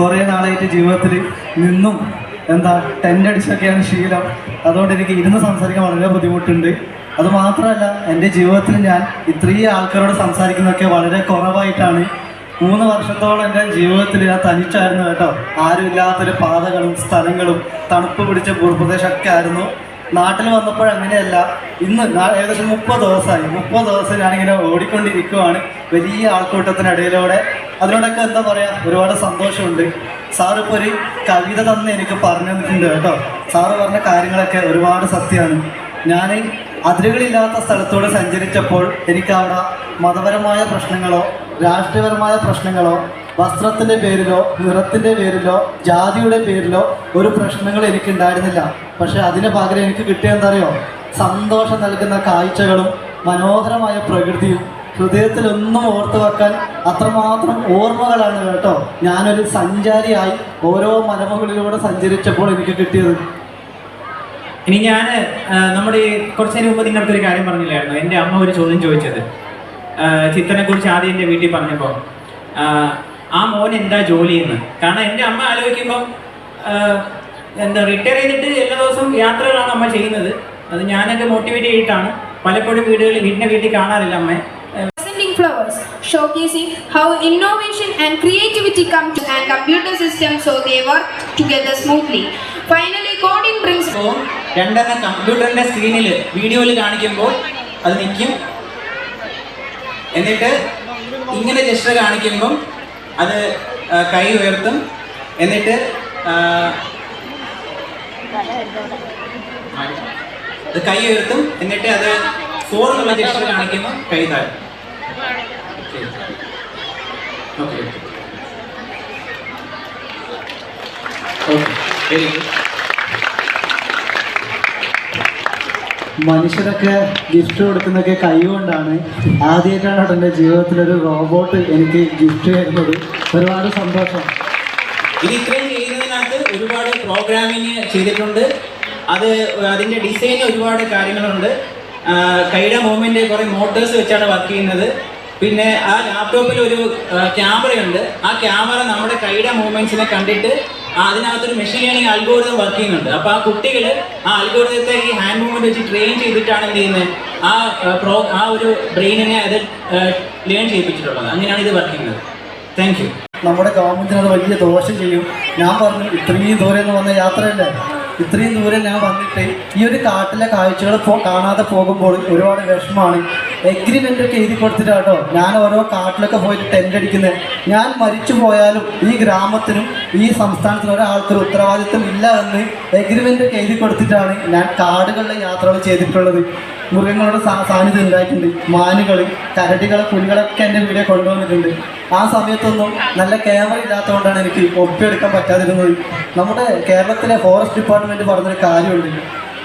കുറേ നാളായിട്ട് ജീവിതത്തിൽ നിന്നും എന്താ ടെന്റ് അടിച്ചൊക്കെയാണ് ശീലം. അതുകൊണ്ട് എനിക്ക് ഇരുന്ന് സംസാരിക്കാൻ വളരെ ബുദ്ധിമുട്ടുണ്ട്. അത് മാത്രമല്ല എന്റെ ജീവിതത്തിൽ ഞാൻ ഇത്രയും ആൾക്കാരോട് സംസാരിക്കുന്നതൊക്കെ വളരെ കുറവായിട്ടാണ്. മൂന്ന് വർഷത്തോളം എന്റെ ജീവിതത്തിൽ ഞാൻ തനിച്ചായിരുന്നു കേട്ടോ. ആരുമില്ലാത്തൊരു പാതകളും സ്ഥലങ്ങളും തണുപ്പ് പിടിച്ച ഭൂപ്രദേശമൊക്കെ ആയിരുന്നു. നാട്ടിൽ വന്നപ്പോൾ അങ്ങനെയല്ല. ഇന്ന് ഏകദേശം മുപ്പത് ദിവസമായി. മുപ്പത് ദിവസം ഞാനിങ്ങനെ ഓടിക്കൊണ്ടിരിക്കുവാണ്. വലിയ ആൾക്കൂട്ടത്തിനിടയിലൂടെ. അതിനോടൊക്കെ എന്താ പറയുക ഒരുപാട് സന്തോഷമുണ്ട്. സാറ് ഇപ്പോൾ ഒരു കവിത തന്ന് എനിക്ക് പറഞ്ഞു കേട്ടോ. സാറ് പറഞ്ഞ കാര്യങ്ങളൊക്കെ ഒരുപാട് സത്യമാണ്. ഞാൻ അതിരുകളില്ലാത്ത സ്ഥലത്തൂടെ സഞ്ചരിച്ചപ്പോൾ എനിക്ക് അവിടെ മതപരമായ പ്രശ്നങ്ങളോ രാഷ്ട്രീയപരമായ പ്രശ്നങ്ങളോ വസ്ത്രത്തിന്റെ പേരിലോ നിറത്തിന്റെ പേരിലോ ജാതിയുടെ പേരിലോ ഒരു പ്രശ്നങ്ങൾ എനിക്ക് ഉണ്ടായിരുന്നില്ല പക്ഷെ അതിന് പകരം എനിക്ക് കിട്ടിയ എന്താ അറിയോ സന്തോഷം നൽകുന്ന കാഴ്ചകളും മനോഹരമായ പ്രകൃതിയും ഹൃദയത്തിലൊന്നും ഓർത്തു വെക്കാൻ അത്രമാത്രം ഓർമ്മകളാണ് കേട്ടോ. ഞാനൊരു സഞ്ചാരിയായി ഓരോ മലമുകളിലൂടെ സഞ്ചരിച്ചപ്പോൾ എനിക്ക് കിട്ടിയത്. ഇനി ഞാൻ നമ്മുടെ കുറച്ച് മുമ്പ് നിങ്ങളുടെ അടുത്തൊരു കാര്യം പറഞ്ഞില്ലായിരുന്നു? എന്റെ അമ്മ ഒരു ചോദ്യം ചോദിച്ചത്. ചിത്രനെ കുറിച്ച് ആദ്യം എന്റെ വീട്ടിൽ പറഞ്ഞപ്പോൾ ആ മോൻ എന്താ ജോലി എന്ന് കാരണം എന്റെ അമ്മ ആലോചിക്കുമ്പം എന്താ റിട്ടയർ ചെയ്തിട്ട് എല്ലാ ദിവസവും യാത്രകളാണ് അമ്മ ചെയ്യുന്നത് അത് ഞാനൊക്കെ മോട്ടിവേറ്റ് ചെയ്തിട്ടാണ് പലപ്പോഴും വീടുകളിൽ വീടിന്റെ വീട്ടിൽ കാണാറില്ല അമ്മ flowers, showcasing how innovation and creativity come to and computer system so they work together smoothly. Finally, coding brings home. രണ്ടെണ്ണം കമ്പ്യൂട്ടറിന്റെ സ്ക്രീനിൽ വീഡിയോയിൽ കാണിക്കുമ്പോൾ അത് നിൽക്കും എന്നിട്ട് ഇങ്ങനെ ജസ്റ്റർ കാണിക്കുമ്പം അത് കൈ ഉയർത്തും. എന്നിട്ട് അത് കൈ ഉയർത്തും. എന്നിട്ട് അത് ഫോർ എന്നുള്ള ജസ്റ്റർ കാണിക്കുമ്പോൾ കൈ താഴും. ഓക്കെ വെരി ഗുഡ് മനുഷ്യരൊക്കെ ഗിഫ്റ്റ് കൊടുക്കുന്നൊക്കെ കൈകൊണ്ടാണ് ആദ്യമായിട്ടാണ് എന്റെ ജീവിതത്തിൽ ഒരു റോബോട്ട് എനിക്ക് ഗിഫ്റ്റ് തരുന്നത്. ഒരുപാട് സന്തോഷം. ഇത് ഇത്രയും ചെയ്യുന്നതിനകത്ത് ഒരുപാട് പ്രോഗ്രാമിങ് ചെയ്തിട്ടുണ്ട്. അത് അതിന്റെ ഡിസൈൻ ഒരുപാട് കാര്യങ്ങളുണ്ട്. കൈയുടെ മൂവ്മെന്റ് കുറേ മോട്ടേഴ്സ് വെച്ചാണ് വർക്ക് ചെയ്യുന്നത്. പിന്നെ ആ ലാപ്ടോപ്പിൽ ഒരു ക്യാമറയുണ്ട് ആ ക്യാമറ നമ്മുടെ കൈയുടെ മൂവ്മെന്റ്സിനെ കണ്ടിട്ട് അതിനകത്തൊരു മെഷീൻ ലേണിംഗ് അൽഗോരിതം വർക്ക് ചെയ്യുന്നുണ്ട് അപ്പോൾ ആ കുട്ടികൾ ആ അൽഗോരിതത്തെ ഈ ഹാൻഡ് മൂവ്മെന്റ് വെച്ച് ട്രെയിൻ ചെയ്തിട്ടാണ് എന്ത് ചെയ്യുന്നത് ആ ആ, പ്രോ ആ ഒരു ബ്രെയിനിനെ അത് ലേൺ ചെയ്യിപ്പിച്ചിട്ടുള്ളത്. അങ്ങനെയാണ് ഇത് വർക്ക് ചെയ്യുന്നത് താങ്ക് യു നമ്മുടെ ഗവൺമെന്റിന് അത് വലിയ ദോഷം ചെയ്യും. ഞാൻ പറഞ്ഞു ഇത്രയും ദൂരെ നിന്ന് വന്ന യാത്രയല്ലേ? ഇത്രയും ദൂരം ഞാൻ വന്നിട്ട് ഈ ഒരു കാട്ടിലെ കാഴ്ചകൾ കാണാതെ പോകുമ്പോൾ ഒരുപാട് വിഷമമാണ്. എഗ്രിമെന്റ് ഒക്കെ എഴുതി കൊടുത്തിട്ടാട്ടോ ഞാൻ ഓരോ കാട്ടിലൊക്കെ പോയിട്ട് ടെന്റ് അടിക്കുന്നത് ഞാൻ മരിച്ചു പോയാലും ഈ ഗ്രാമത്തിനും ഈ സംസ്ഥാനത്തിനും ഒരാൾക്കൊരു ഉത്തരവാദിത്വം ഇല്ല എന്ന് എഗ്രിമെന്റ് ഒക്കെ എഴുതി കൊടുത്തിട്ടാണ് ഞാൻ കാടുകളിലെ യാത്രകൾ ചെയ്തിട്ടുള്ളത്. മൃഗങ്ങളുടെ സാന്നിധ്യം ഉണ്ടായിട്ടുണ്ട്. മാനുകൾ കരടികൾ പുലികളൊക്കെ എന്റെ വീടെ കൊണ്ടുവന്നിട്ടുണ്ട്. ആ സമയത്തൊന്നും നല്ല ക്യാമറ ഇല്ലാത്തതുകൊണ്ടാണ് എനിക്ക് ഒപ്പിയെടുക്കാൻ പറ്റാതിരുന്നത്. നമ്മുടെ കേരളത്തിലെ ഫോറസ്റ്റ് ഡിപ്പാർട്ട്മെന്റ് പറഞ്ഞൊരു കാര്യമുണ്ട്.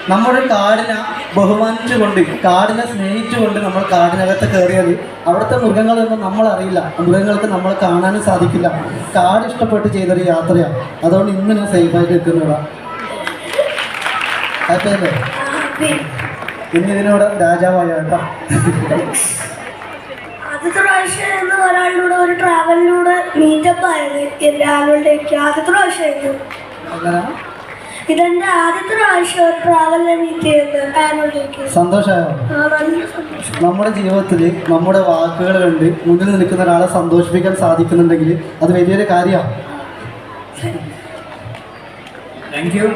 നമ്മുടെ കാടിനെ ബഹുമാനിച്ചുകൊണ്ട് കാടിനെ സ്നേഹിച്ചുകൊണ്ട് നമ്മൾ കാടിനകത്ത് കയറിയത്. അവിടുത്തെ മൃഗങ്ങളൊന്നും നമ്മളറിയില്ല. മൃഗങ്ങൾക്ക് നമ്മൾ കാണാനും സാധിക്കില്ല. കാട് ഇഷ്ടപ്പെട്ട് ചെയ്തൊരു യാത്രയാണ്. അതുകൊണ്ട് ഇന്ന് ഞാൻ സേഫായിട്ട് എത്തുന്നതാണ് ഇന്നിതിനോട് അല്ലേ രാജാവായ കേട്ടോ. ആദ്യത്തെ പ്രാവശ്യം എന്ന് ഒരാളിലൂടെ ഒരു ട്രാവലിലൂടെ മീറ്റപ്പ് ആയത്. എന്റെ ഒക്കെ ആദ്യത്തെ പ്രാവശ്യമായിരുന്നു ഇതെന്റെ ആദ്യത്തെ പ്രാവശ്യം ഒരു ട്രാവലിനെ മീറ്റ് ചെയ്യുന്നത് ആനുവൽ ഡേക്ക് സന്തോഷമായോ? നമ്മുടെ ജീവിതത്തിൽ നമ്മുടെ വാക്കുകൾ കണ്ട് മുന്നിൽ നിൽക്കുന്ന ഒരാളെ സന്തോഷിപ്പിക്കാൻ സാധിക്കുന്നുണ്ടെങ്കിൽ അത് വലിയൊരു കാര്യമാണ്. Thank you